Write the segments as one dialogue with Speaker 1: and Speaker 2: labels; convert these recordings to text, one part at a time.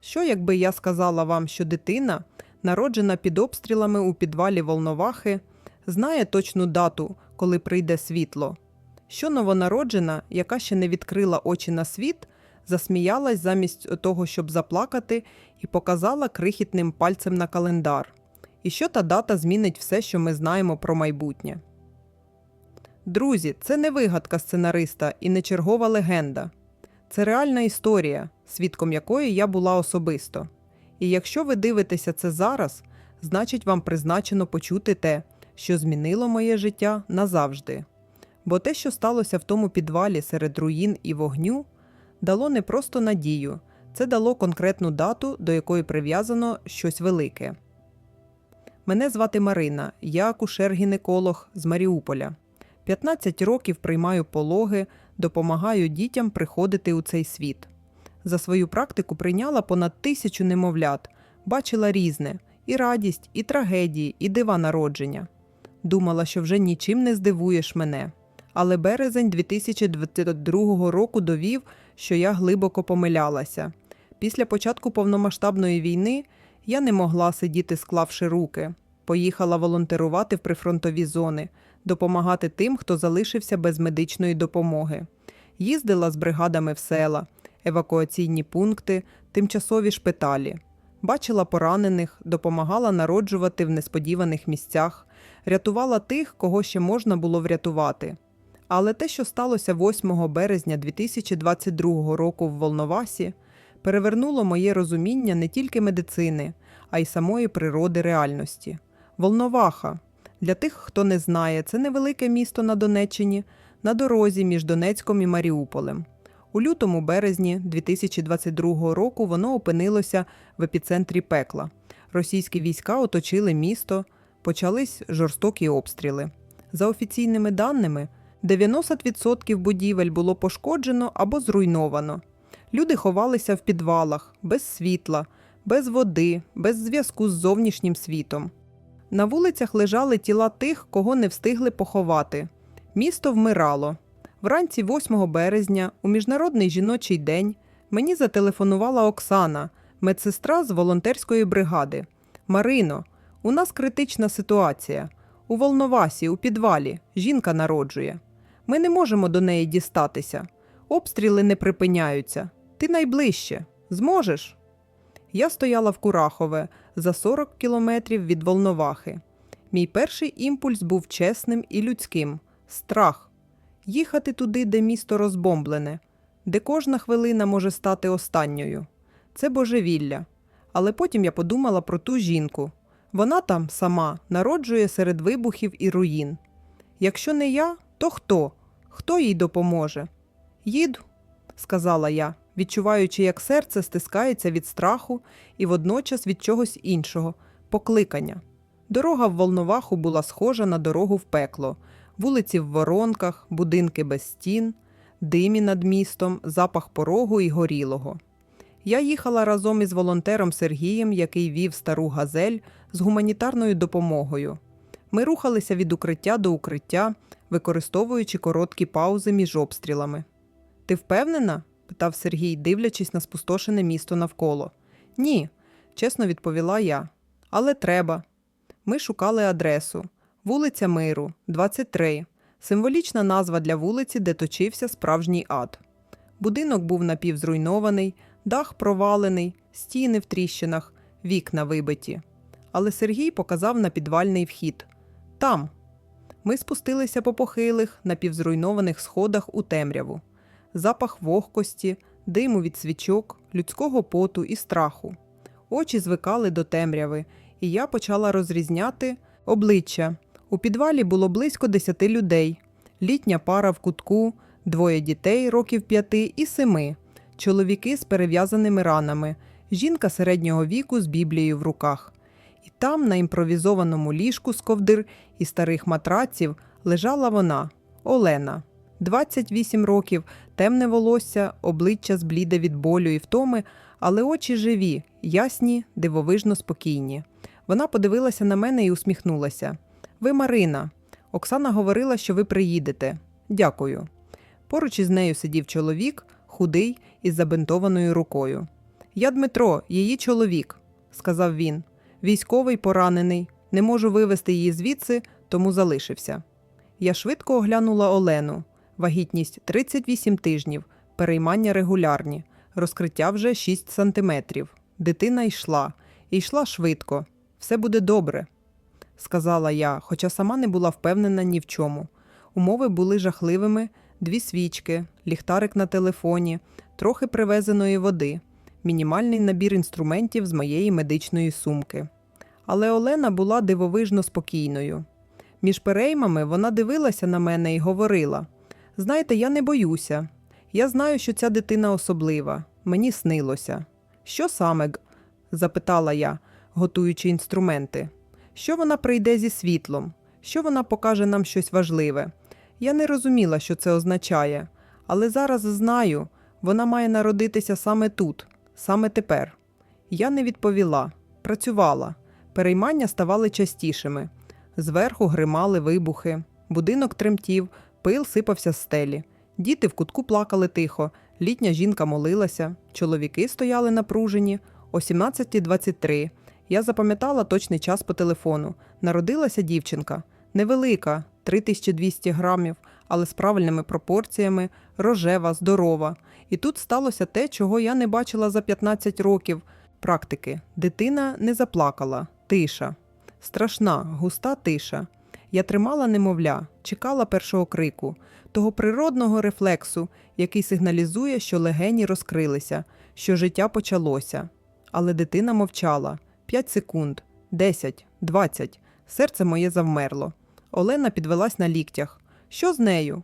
Speaker 1: Що, якби я сказала вам, що дитина, народжена під обстрілами у підвалі Волновахи, знає точну дату, коли прийде світло? Що новонароджена, яка ще не відкрила очі на світ, засміялась замість того, щоб заплакати, і показала крихітним пальцем на календар. І що та дата змінить все, що ми знаємо про майбутнє. Друзі, це не вигадка сценариста і не чергова легенда. Це реальна історія, свідком якої я була особисто. І якщо ви дивитеся це зараз, значить вам призначено почути те, що змінило моє життя назавжди. Бо те, що сталося в тому підвалі серед руїн і вогню, дало не просто надію, це дало конкретну дату, до якої прив'язано щось велике. Мене звати Марина, я акушер-гінеколог з Маріуполя. 15 років приймаю пологи, допомагаю дітям приходити у цей світ. За свою практику прийняла понад тисячу немовлят, бачила різне і радість, і трагедії, і дива народження. Думала, що вже нічим не здивуєш мене. Але березень 2022 року довів, що я глибоко помилялася. Після початку повномасштабної війни я не могла сидіти, склавши руки. Поїхала волонтерувати в прифронтові зони, допомагати тим, хто залишився без медичної допомоги. Їздила з бригадами в села, евакуаційні пункти, тимчасові шпиталі. Бачила поранених, допомагала народжувати в несподіваних місцях, рятувала тих, кого ще можна було врятувати. Але те, що сталося 8 березня 2022 року в Волновасі, перевернуло моє розуміння не тільки медицини, а й самої природи реальності. Волноваха. Для тих, хто не знає, це невелике місто на Донеччині, на дорозі між Донецьком і Маріуполем. У лютому березні 2022 року воно опинилося в епіцентрі пекла. Російські війська оточили місто, почались жорстокі обстріли. За офіційними даними, 90% будівель було пошкоджено або зруйновано. Люди ховалися в підвалах, без світла, без води, без зв'язку з зовнішнім світом. На вулицях лежали тіла тих, кого не встигли поховати. Місто вмирало. Вранці 8 березня, у Міжнародний жіночий день, мені зателефонувала Оксана, медсестра з волонтерської бригади. Марино, у нас критична ситуація. У Волновасі, у підвалі, жінка народжує. Ми не можемо до неї дістатися. Обстріли не припиняються. Ти найближче. Зможеш? Я стояла в Курахове за 40 кілометрів від Волновахи. Мій перший імпульс був чесним і людським страх. Їхати туди, де місто розбомблене, де кожна хвилина може стати останньою. Це божевілля. Але потім я подумала про ту жінку. Вона там сама народжує серед вибухів і руїн. Якщо не я, то хто? Хто їй допоможе? Їду, сказала я, відчуваючи, як серце стискається від страху і водночас від чогось іншого покликання. Дорога в Волноваху була схожа на дорогу в пекло, вулиці в воронках, будинки без стін, димі над містом, запах порогу і горілого. Я їхала разом із волонтером Сергієм, який вів стару газель з гуманітарною допомогою. Ми рухалися від укриття до укриття, використовуючи короткі паузи між обстрілами. Ти впевнена? Питав Сергій, дивлячись на спустошене місто навколо. Ні, чесно відповіла я. Але треба. Ми шукали адресу. Вулиця Миру, 23. Символічна назва для вулиці, де точився справжній ад. Будинок був напівзруйнований, дах провалений, стіни в тріщинах, вікна вибиті. Але Сергій показав на підвальний вхід. Там. Ми спустилися по похилих, напівзруйнованих сходах у темряву. Запах вогкості, диму від свічок, людського поту і страху. Очі звикали до темряви, і я почала розрізняти обличчя. У підвалі було близько десяти людей, літня пара в кутку, двоє дітей років п'яти і семи, чоловіки з перев'язаними ранами, жінка середнього віку з біблією в руках. І там, на імпровізованому ліжку з ковдир і старих матраців, лежала вона, Олена. 28 років, темне волосся, обличчя збліде від болю і втоми, але очі живі, ясні, дивовижно спокійні. Вона подивилася на мене і усміхнулася. Ви Марина. Оксана говорила, що ви приїдете. Дякую. Поруч із нею сидів чоловік, худий із забинтованою рукою. Я Дмитро, її чоловік, сказав він. Військовий поранений. Не можу вивезти її звідси, тому залишився. Я швидко оглянула Олену. Вагітність 38 тижнів, переймання регулярні, розкриття вже 6 сантиметрів. Дитина йшла, і йшла швидко. Все буде добре, сказала я, хоча сама не була впевнена ні в чому. Умови були жахливими: дві свічки, ліхтарик на телефоні, трохи привезеної води, мінімальний набір інструментів з моєї медичної сумки. Але Олена була дивовижно спокійною. Між переймами вона дивилася на мене і говорила: Знаєте, я не боюся. Я знаю, що ця дитина особлива. Мені снилося. Що саме? запитала я, готуючи інструменти. Що вона прийде зі світлом? Що вона покаже нам щось важливе? Я не розуміла, що це означає, але зараз знаю, вона має народитися саме тут, саме тепер. Я не відповіла, працювала. Переймання ставали частішими. Зверху гримали вибухи, будинок тремтів, пил сипався з стелі. Діти в кутку плакали тихо, літня жінка молилася, чоловіки стояли напружені. О 17.23 я запам'ятала точний час по телефону. Народилася дівчинка. Невелика, 3200 грамів, але з правильними пропорціями, рожева, здорова. І тут сталося те, чого я не бачила за 15 років. Практики. Дитина не заплакала, тиша. Страшна, густа тиша. Я тримала немовля, чекала першого крику, того природного рефлексу, який сигналізує, що легені розкрилися, що життя почалося. Але дитина мовчала. П'ять секунд, десять, двадцять. Серце моє завмерло. Олена підвелась на ліктях. Що з нею?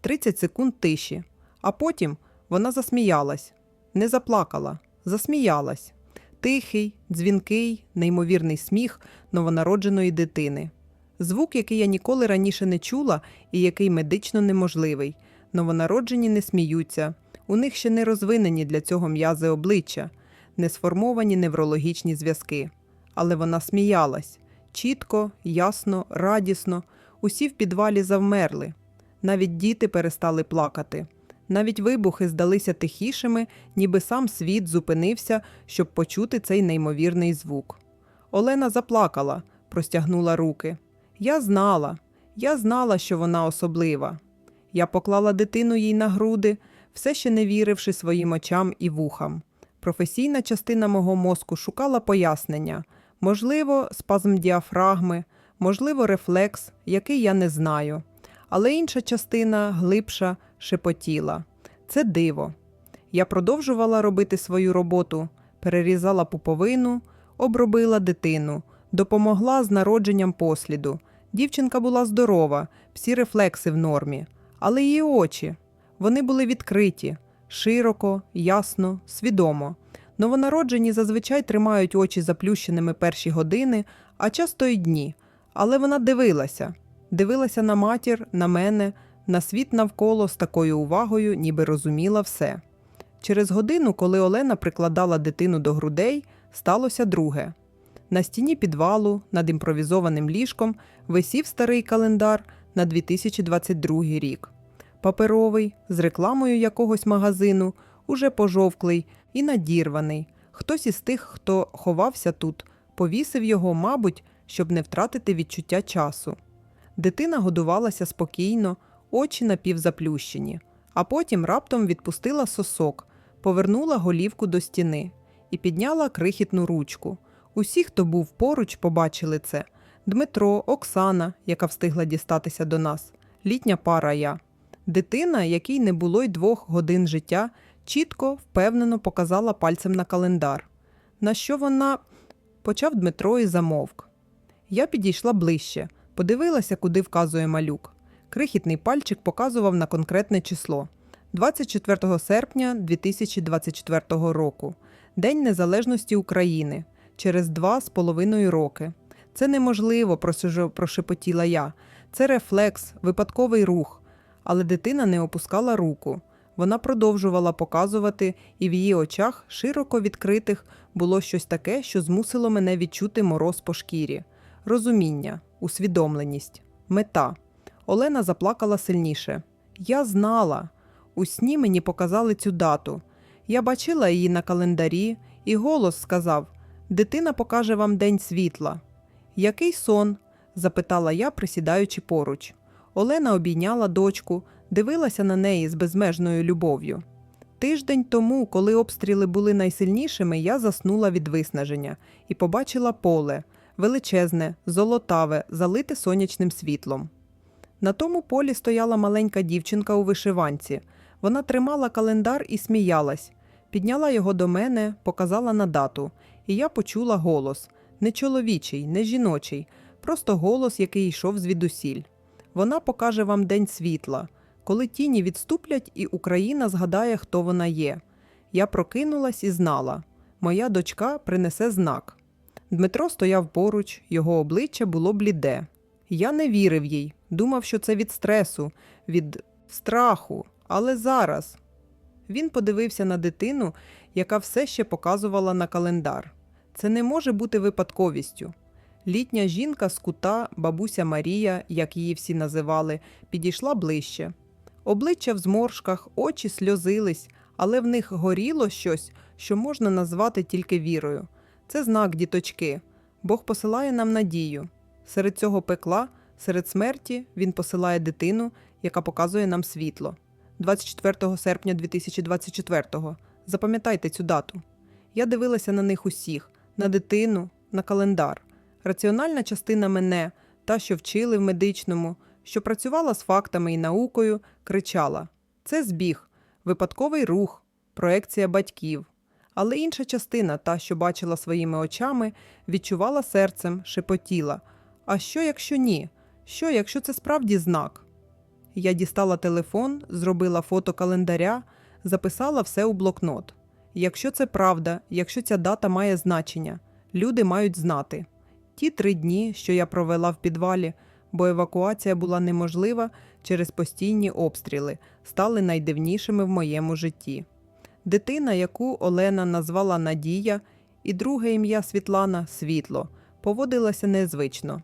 Speaker 1: Тридцять секунд тиші. А потім вона засміялась. Не заплакала, засміялась. Тихий, дзвінкий, неймовірний сміх новонародженої дитини. Звук, який я ніколи раніше не чула і який медично неможливий. Новонароджені не сміються, у них ще не розвинені для цього м'язи обличчя, не сформовані неврологічні зв'язки. Але вона сміялась чітко, ясно, радісно. Усі в підвалі завмерли. Навіть діти перестали плакати. Навіть вибухи здалися тихішими, ніби сам світ зупинився, щоб почути цей неймовірний звук. Олена заплакала, простягнула руки. Я знала, я знала, що вона особлива. Я поклала дитину їй на груди, все ще не віривши своїм очам і вухам. Професійна частина мого мозку шукала пояснення можливо, спазм діафрагми, можливо, рефлекс, який я не знаю. Але інша частина, глибша, шепотіла. Це диво. Я продовжувала робити свою роботу, перерізала пуповину, обробила дитину, допомогла з народженням посліду. Дівчинка була здорова, всі рефлекси в нормі, але її очі вони були відкриті, широко, ясно, свідомо. Новонароджені зазвичай тримають очі заплющеними перші години, а часто й дні. Але вона дивилася, дивилася на матір, на мене, на світ навколо з такою увагою, ніби розуміла все. Через годину, коли Олена прикладала дитину до грудей, сталося друге. На стіні підвалу над імпровізованим ліжком висів старий календар на 2022 рік. Паперовий, з рекламою якогось магазину, уже пожовклий і надірваний. Хтось із тих, хто ховався тут, повісив його, мабуть, щоб не втратити відчуття часу. Дитина годувалася спокійно, очі напівзаплющені, а потім раптом відпустила сосок, повернула голівку до стіни і підняла крихітну ручку. Усі, хто був поруч, побачили це Дмитро, Оксана, яка встигла дістатися до нас, літня пара я. Дитина, якій не було й двох годин життя, чітко, впевнено показала пальцем на календар. На що вона почав Дмитро і замовк. Я підійшла ближче, подивилася, куди вказує малюк. Крихітний пальчик показував на конкретне число 24 серпня 2024 року, День Незалежності України, через два з половиною роки. Це неможливо, прошепотіла я. Це рефлекс, випадковий рух. Але дитина не опускала руку. Вона продовжувала показувати, і в її очах, широко відкритих, було щось таке, що змусило мене відчути мороз по шкірі. Розуміння, усвідомленість, мета. Олена заплакала сильніше. Я знала. У сні мені показали цю дату. Я бачила її на календарі, і голос сказав: Дитина покаже вам день світла. Який сон? запитала я, присідаючи поруч. Олена обійняла дочку, дивилася на неї з безмежною любов'ю. Тиждень тому, коли обстріли були найсильнішими, я заснула від виснаження і побачила поле величезне, золотаве, залите сонячним світлом. На тому полі стояла маленька дівчинка у вишиванці. Вона тримала календар і сміялась, підняла його до мене, показала на дату, і я почула голос не чоловічий, не жіночий, просто голос, який йшов звідусіль. Вона покаже вам день світла, коли тіні відступлять, і Україна згадає, хто вона є. Я прокинулась і знала моя дочка принесе знак. Дмитро стояв поруч, його обличчя було бліде. Я не вірив їй, думав, що це від стресу, від страху, але зараз. Він подивився на дитину, яка все ще показувала на календар. Це не може бути випадковістю. Літня жінка з кута, бабуся Марія, як її всі називали, підійшла ближче. Обличчя в зморшках, очі сльозились, але в них горіло щось, що можна назвати тільки вірою. Це знак діточки. Бог посилає нам надію. Серед цього пекла, серед смерті він посилає дитину, яка показує нам світло. 24 серпня 2024-го. Запам'ятайте цю дату. Я дивилася на них усіх, на дитину, на календар. Раціональна частина мене, та, що вчили в медичному, що працювала з фактами і наукою, кричала: це збіг, випадковий рух, проекція батьків. Але інша частина, та, що бачила своїми очами, відчувала серцем, шепотіла. А що, якщо ні? Що, якщо це справді знак? Я дістала телефон, зробила фото календаря, записала все у блокнот. Якщо це правда, якщо ця дата має значення, люди мають знати. Ті три дні, що я провела в підвалі, бо евакуація була неможлива через постійні обстріли, стали найдивнішими в моєму житті. Дитина, яку Олена назвала Надія, і друге ім'я Світлана Світло, поводилася незвично.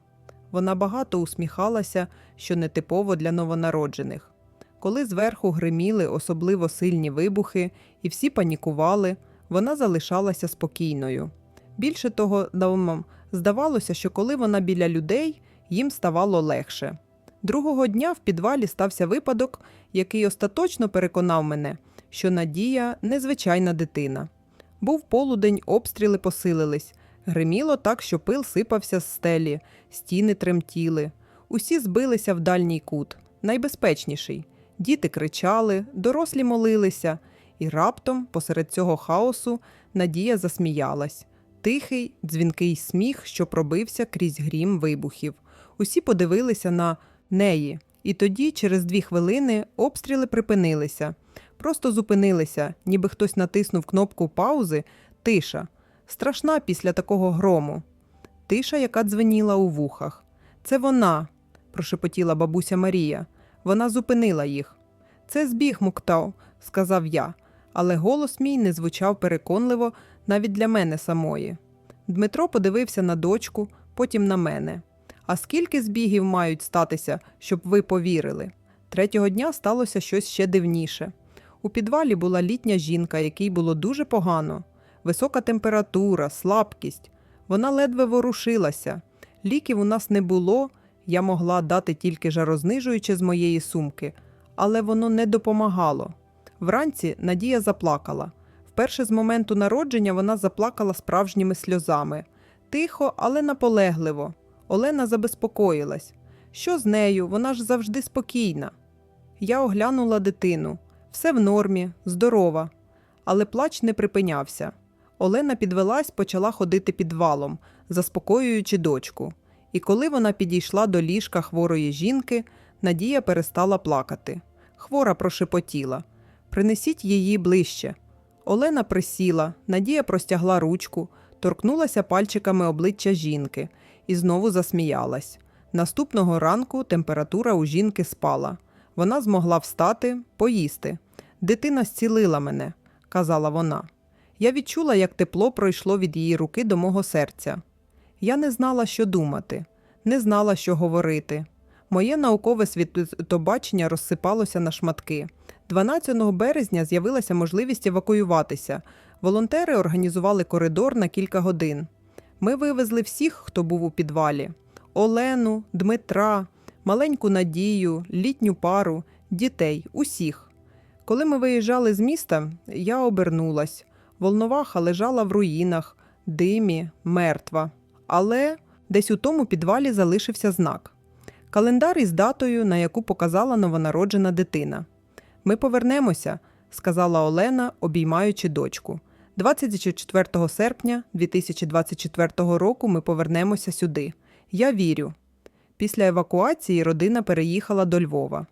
Speaker 1: Вона багато усміхалася, що нетипово для новонароджених. Коли зверху гриміли особливо сильні вибухи і всі панікували, вона залишалася спокійною. Більше того, домом здавалося, що коли вона біля людей, їм ставало легше. Другого дня в підвалі стався випадок, який остаточно переконав мене, що Надія незвичайна дитина. Був полудень, обстріли посилились. Гриміло так, що пил сипався з стелі, стіни тремтіли. Усі збилися в дальній кут, найбезпечніший. Діти кричали, дорослі молилися, і раптом, посеред цього хаосу, Надія засміялась. Тихий, дзвінкий сміх, що пробився крізь грім вибухів. Усі подивилися на неї, і тоді, через дві хвилини, обстріли припинилися. Просто зупинилися, ніби хтось натиснув кнопку паузи, тиша. Страшна після такого грому. Тиша, яка дзвеніла у вухах. Це вона, прошепотіла бабуся Марія. Вона зупинила їх. Це збіг Муктау, сказав я, але голос мій не звучав переконливо навіть для мене самої. Дмитро подивився на дочку, потім на мене. А скільки збігів мають статися, щоб ви повірили? Третього дня сталося щось ще дивніше. У підвалі була літня жінка, якій було дуже погано. Висока температура, слабкість. Вона ледве ворушилася. Ліків у нас не було, я могла дати тільки жарознижуюче з моєї сумки, але воно не допомагало. Вранці Надія заплакала. Вперше з моменту народження вона заплакала справжніми сльозами. Тихо, але наполегливо. Олена забезпокоїлась. Що з нею? Вона ж завжди спокійна. Я оглянула дитину. Все в нормі, здорова. Але плач не припинявся. Олена підвелась, почала ходити підвалом, заспокоюючи дочку. І коли вона підійшла до ліжка хворої жінки, Надія перестала плакати. Хвора прошепотіла Принесіть її ближче. Олена присіла, Надія простягла ручку, торкнулася пальчиками обличчя жінки і знову засміялась. Наступного ранку температура у жінки спала. Вона змогла встати, поїсти. Дитина зцілила мене, казала вона. Я відчула, як тепло пройшло від її руки до мого серця. Я не знала, що думати, не знала, що говорити. Моє наукове світобачення розсипалося на шматки. 12 березня з'явилася можливість евакуюватися. Волонтери організували коридор на кілька годин. Ми вивезли всіх, хто був у підвалі: Олену, Дмитра, маленьку Надію, літню пару, дітей, усіх. Коли ми виїжджали з міста, я обернулась. Волноваха лежала в руїнах, димі, мертва. Але десь у тому підвалі залишився знак. Календар із датою, на яку показала новонароджена дитина. Ми повернемося, сказала Олена, обіймаючи дочку. 24 серпня 2024 року ми повернемося сюди. Я вірю. Після евакуації родина переїхала до Львова.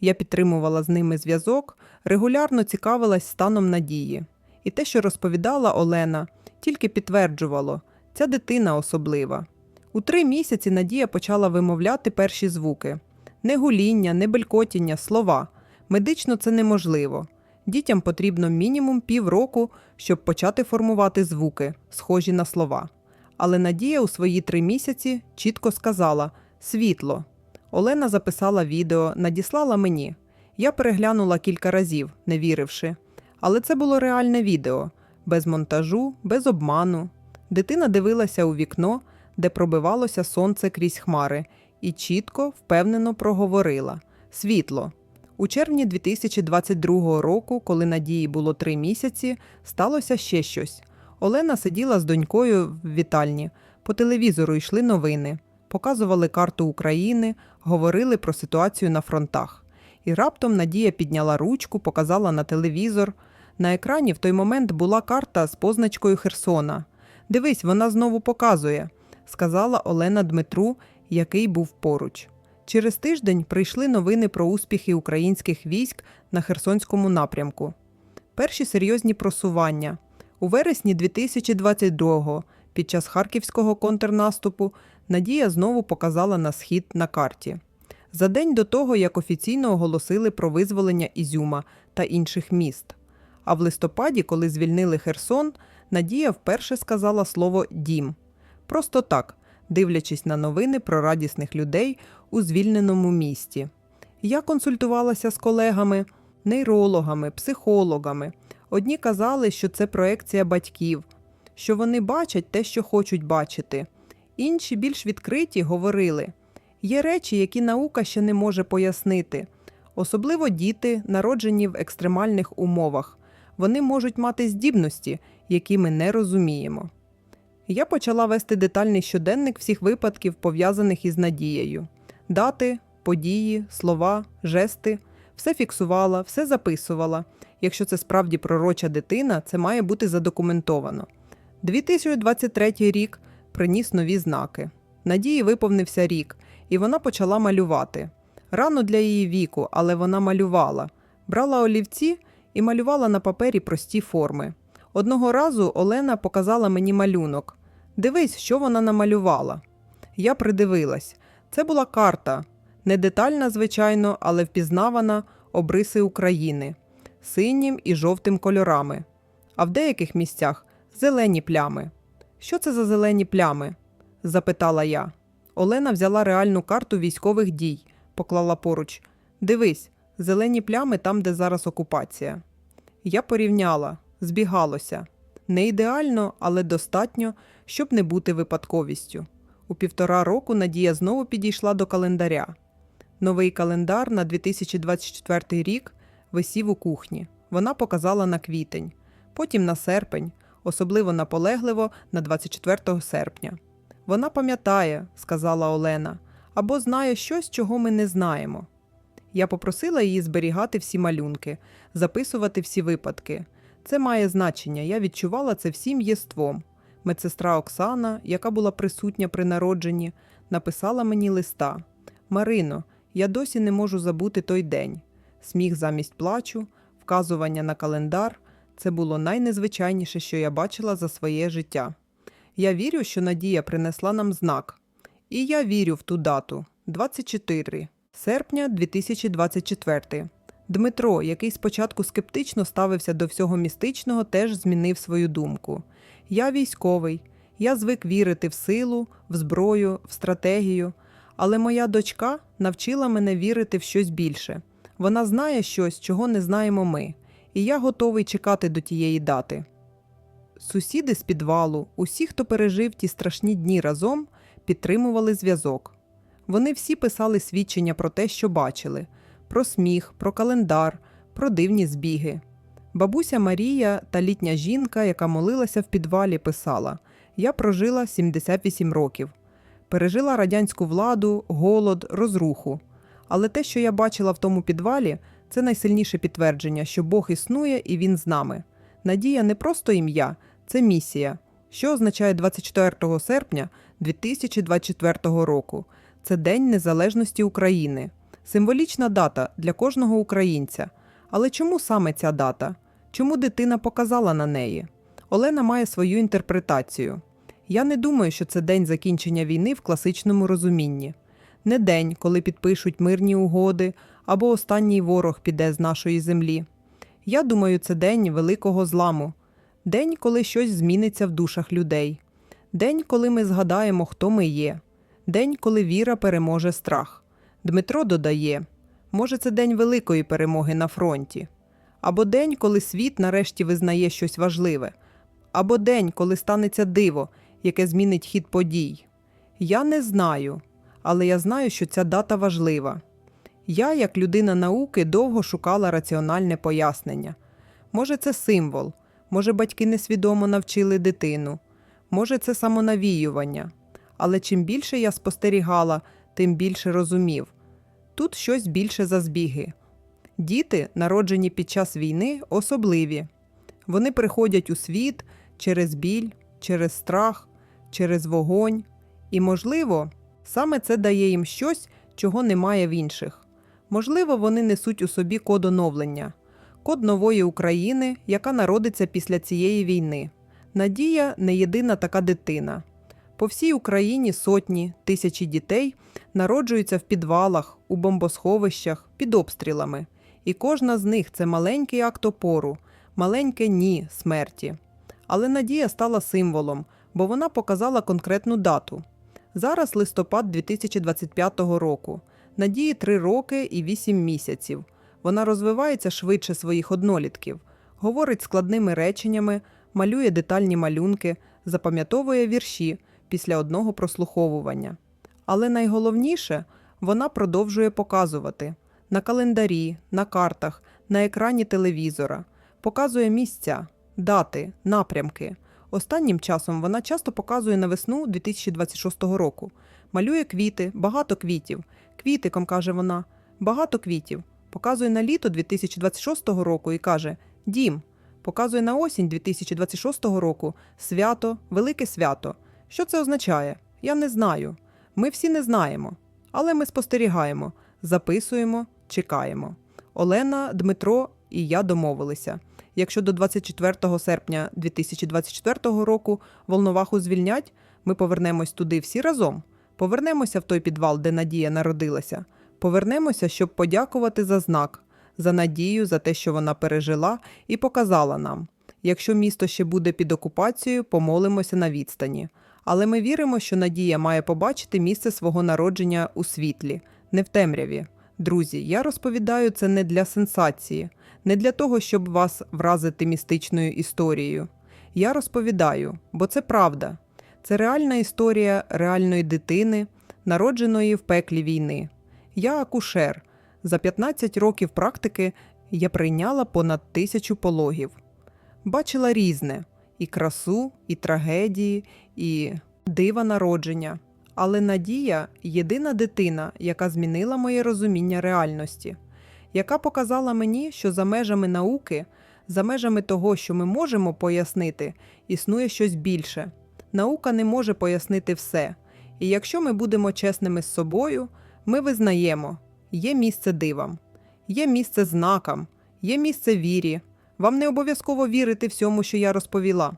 Speaker 1: Я підтримувала з ними зв'язок, регулярно цікавилась станом надії. І те, що розповідала Олена, тільки підтверджувало, ця дитина особлива. У три місяці Надія почала вимовляти перші звуки: не гуління, не белькотіння, слова. Медично це неможливо. Дітям потрібно мінімум півроку, щоб почати формувати звуки, схожі на слова. Але Надія у свої три місяці чітко сказала світло. Олена записала відео, надіслала мені. Я переглянула кілька разів, не віривши. Але це було реальне відео, без монтажу, без обману. Дитина дивилася у вікно, де пробивалося сонце крізь хмари, і чітко, впевнено проговорила світло. У червні 2022 року, коли Надії було три місяці, сталося ще щось. Олена сиділа з донькою в вітальні. По телевізору йшли новини, показували карту України, говорили про ситуацію на фронтах. І раптом Надія підняла ручку, показала на телевізор. На екрані в той момент була карта з позначкою Херсона. Дивись, вона знову показує, сказала Олена Дмитру, який був поруч. Через тиждень прийшли новини про успіхи українських військ на Херсонському напрямку. Перші серйозні просування. У вересні 2022-го, під час харківського контрнаступу, Надія знову показала на схід на карті. За день до того, як офіційно оголосили про визволення Ізюма та інших міст. А в листопаді, коли звільнили Херсон, Надія вперше сказала слово дім. Просто так, дивлячись на новини про радісних людей у звільненому місті. Я консультувалася з колегами, нейрологами, психологами. Одні казали, що це проекція батьків, що вони бачать те, що хочуть бачити. Інші, більш відкриті, говорили: є речі, які наука ще не може пояснити, особливо діти, народжені в екстремальних умовах. Вони можуть мати здібності, які ми не розуміємо. Я почала вести детальний щоденник всіх випадків, пов'язаних із надією. Дати, події, слова, жести, все фіксувала, все записувала. Якщо це справді пророча дитина, це має бути задокументовано. 2023 рік приніс нові знаки. Надії виповнився рік, і вона почала малювати. Рано для її віку, але вона малювала. Брала олівці і малювала на папері прості форми. Одного разу Олена показала мені малюнок. Дивись, що вона намалювала. Я придивилась. Це була карта, не детальна, звичайно, але впізнавана обриси України синім і жовтим кольорами, а в деяких місцях зелені плями. Що це за зелені плями? запитала я. Олена взяла реальну карту військових дій, поклала поруч. Дивись, зелені плями там, де зараз окупація. Я порівняла, збігалося. Не ідеально, але достатньо, щоб не бути випадковістю. У півтора року Надія знову підійшла до календаря. Новий календар на 2024 рік висів у кухні. Вона показала на квітень, потім на серпень, особливо наполегливо на 24 серпня. Вона пам'ятає, сказала Олена, або знає щось, чого ми не знаємо. Я попросила її зберігати всі малюнки, записувати всі випадки. Це має значення, я відчувала це всім єством. Медсестра Оксана, яка була присутня при народженні, написала мені листа: Марино, я досі не можу забути той день. Сміх замість плачу, вказування на календар це було найнезвичайніше, що я бачила за своє життя. Я вірю, що Надія принесла нам знак. І я вірю в ту дату 24 серпня 2024. Дмитро, який спочатку скептично ставився до всього містичного, теж змінив свою думку. Я військовий, я звик вірити в силу, в зброю, в стратегію, але моя дочка навчила мене вірити в щось більше. Вона знає щось, чого не знаємо ми, і я готовий чекати до тієї дати. Сусіди з підвалу, усі, хто пережив ті страшні дні разом, підтримували зв'язок. Вони всі писали свідчення про те, що бачили: про сміх, про календар, про дивні збіги. Бабуся Марія та літня жінка, яка молилася в підвалі, писала: Я прожила 78 років, пережила радянську владу, голод, розруху. Але те, що я бачила в тому підвалі, це найсильніше підтвердження, що Бог існує і Він з нами. Надія не просто ім'я, це місія, що означає 24 серпня 2024 року. Це День Незалежності України, символічна дата для кожного українця. Але чому саме ця дата? Чому дитина показала на неї? Олена має свою інтерпретацію. Я не думаю, що це день закінчення війни в класичному розумінні. Не день, коли підпишуть мирні угоди або останній ворог піде з нашої землі. Я думаю, це день великого зламу, день, коли щось зміниться в душах людей, день, коли ми згадаємо, хто ми є, день, коли віра переможе страх. Дмитро додає: може, це день великої перемоги на фронті, або день, коли світ нарешті визнає щось важливе, або день, коли станеться диво, яке змінить хід подій. Я не знаю, але я знаю, що ця дата важлива. Я, як людина науки, довго шукала раціональне пояснення. Може, це символ, може, батьки несвідомо навчили дитину, може, це самонавіювання. Але чим більше я спостерігала, тим більше розумів. Тут щось більше за збіги. Діти, народжені під час війни, особливі. Вони приходять у світ через біль, через страх, через вогонь. І, можливо, саме це дає їм щось, чого немає в інших. Можливо, вони несуть у собі код оновлення, код нової України, яка народиться після цієї війни. Надія не єдина така дитина. По всій Україні сотні, тисячі дітей народжуються в підвалах, у бомбосховищах, під обстрілами. І кожна з них це маленький акт опору, маленьке ні смерті. Але Надія стала символом, бо вона показала конкретну дату. Зараз листопад 2025 року. Надії 3 роки і 8 місяців. Вона розвивається швидше своїх однолітків, говорить складними реченнями, малює детальні малюнки, запам'ятовує вірші після одного прослуховування. Але найголовніше, вона продовжує показувати на календарі, на картах, на екрані телевізора, показує місця, дати, напрямки. Останнім часом вона часто показує на весну 2026 року. Малює квіти, багато квітів. Квітиком, каже вона, багато квітів. Показує на літо 2026 року і каже Дім. Показує на осінь 2026 року свято, велике свято. Що це означає? Я не знаю. Ми всі не знаємо. Але ми спостерігаємо, записуємо, чекаємо. Олена, Дмитро і я домовилися. Якщо до 24 серпня 2024 року Волноваху звільнять, ми повернемось туди всі разом. Повернемося в той підвал, де Надія народилася. Повернемося, щоб подякувати за знак, за надію, за те, що вона пережила, і показала нам. Якщо місто ще буде під окупацією, помолимося на відстані. Але ми віримо, що Надія має побачити місце свого народження у світлі, не в темряві. Друзі, я розповідаю це не для сенсації, не для того, щоб вас вразити містичною історією. Я розповідаю, бо це правда. Це реальна історія реальної дитини, народженої в пеклі війни. Я акушер. За 15 років практики я прийняла понад тисячу пологів. Бачила різне і красу, і трагедії, і дива народження. Але Надія єдина дитина, яка змінила моє розуміння реальності, яка показала мені, що за межами науки, за межами того, що ми можемо пояснити, існує щось більше. Наука не може пояснити все. І якщо ми будемо чесними з собою, ми визнаємо, є місце дивам, є місце знакам, є місце вірі. Вам не обов'язково вірити всьому, що я розповіла.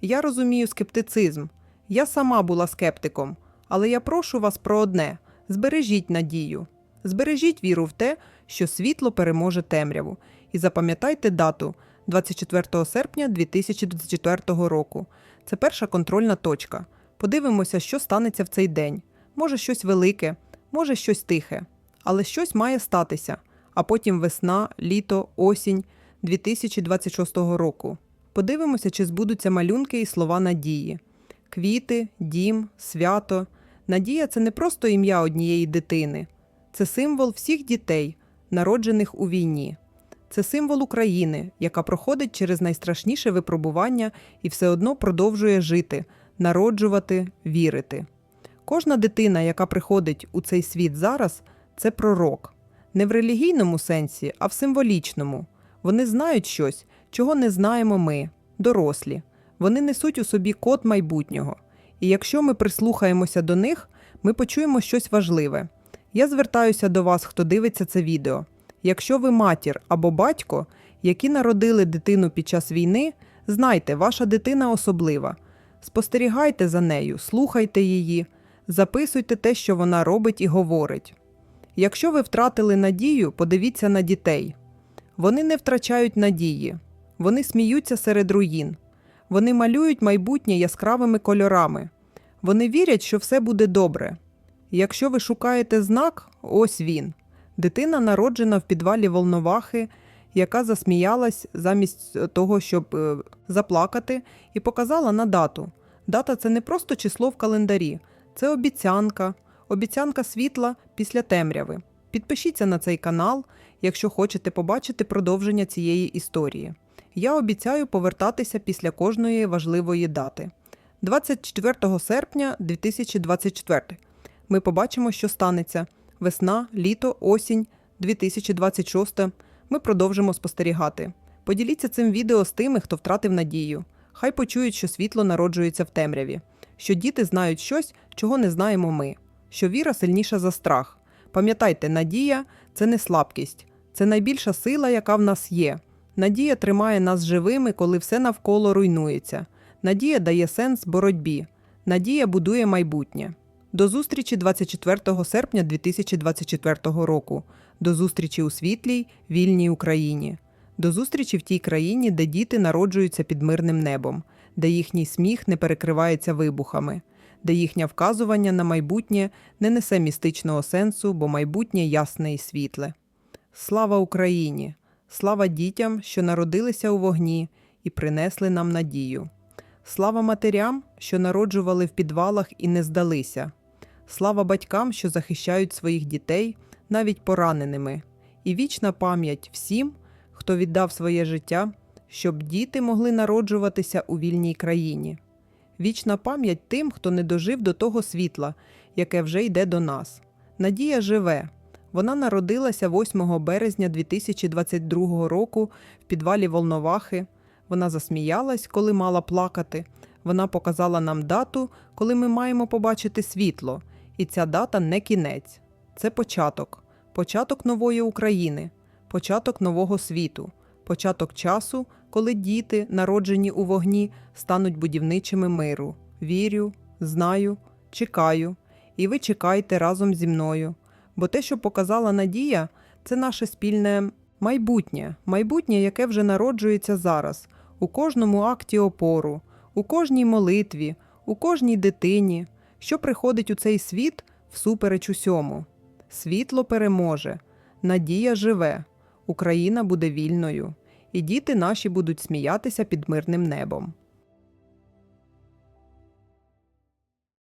Speaker 1: Я розумію скептицизм. Я сама була скептиком, але я прошу вас про одне: збережіть надію, збережіть віру в те, що світло переможе темряву. І запам'ятайте дату 24 серпня 2024 року. Це перша контрольна точка. Подивимося, що станеться в цей день. Може, щось велике, може, щось тихе. Але щось має статися. а потім весна, літо, осінь 2026 року. Подивимося, чи збудуться малюнки і слова надії. Квіти, дім, свято. Надія це не просто ім'я однієї дитини, це символ всіх дітей, народжених у війні. Це символ України, яка проходить через найстрашніше випробування і все одно продовжує жити, народжувати, вірити. Кожна дитина, яка приходить у цей світ зараз, це пророк. Не в релігійному сенсі, а в символічному. Вони знають щось, чого не знаємо ми, дорослі. Вони несуть у собі код майбутнього. І якщо ми прислухаємося до них, ми почуємо щось важливе. Я звертаюся до вас, хто дивиться це відео. Якщо ви матір або батько, які народили дитину під час війни, знайте, ваша дитина особлива. Спостерігайте за нею, слухайте її, записуйте те, що вона робить і говорить. Якщо ви втратили надію, подивіться на дітей. Вони не втрачають надії, вони сміються серед руїн, вони малюють майбутнє яскравими кольорами. Вони вірять, що все буде добре. Якщо ви шукаєте знак, ось він. Дитина народжена в підвалі Волновахи, яка засміялась замість того, щоб е, заплакати, і показала на дату. Дата це не просто число в календарі, це обіцянка, обіцянка світла після темряви. Підпишіться на цей канал, якщо хочете побачити продовження цієї історії. Я обіцяю повертатися після кожної важливої дати. 24 серпня 2024. Ми побачимо, що станеться. Весна, літо, осінь 2026. Ми продовжимо спостерігати. Поділіться цим відео з тими, хто втратив надію. Хай почують, що світло народжується в темряві, що діти знають щось, чого не знаємо ми, що віра сильніша за страх. Пам'ятайте, надія це не слабкість, це найбільша сила, яка в нас є. Надія тримає нас живими, коли все навколо руйнується. Надія дає сенс боротьбі. Надія будує майбутнє. До зустрічі 24 серпня 2024 року. До зустрічі у світлій, вільній Україні. До зустрічі в тій країні, де діти народжуються під мирним небом, де їхній сміх не перекривається вибухами, де їхнє вказування на майбутнє не несе містичного сенсу, бо майбутнє ясне і світле. Слава Україні! Слава дітям, що народилися у вогні і принесли нам надію. Слава матерям, що народжували в підвалах і не здалися. Слава батькам, що захищають своїх дітей, навіть пораненими. І вічна пам'ять всім, хто віддав своє життя, щоб діти могли народжуватися у вільній країні. Вічна пам'ять тим, хто не дожив до того світла, яке вже йде до нас. Надія живе. Вона народилася 8 березня 2022 року в підвалі Волновахи. Вона засміялась, коли мала плакати. Вона показала нам дату, коли ми маємо побачити світло. І ця дата не кінець, це початок, початок нової України, початок нового світу, початок часу, коли діти, народжені у вогні, стануть будівничими миру. Вірю, знаю, чекаю, і ви чекайте разом зі мною. Бо те, що показала Надія, це наше спільне майбутнє, майбутнє, яке вже народжується зараз, у кожному акті опору, у кожній молитві, у кожній дитині, що приходить у цей світ всупереч усьому. Світло переможе, надія живе, Україна буде вільною, і діти наші будуть сміятися під мирним небом.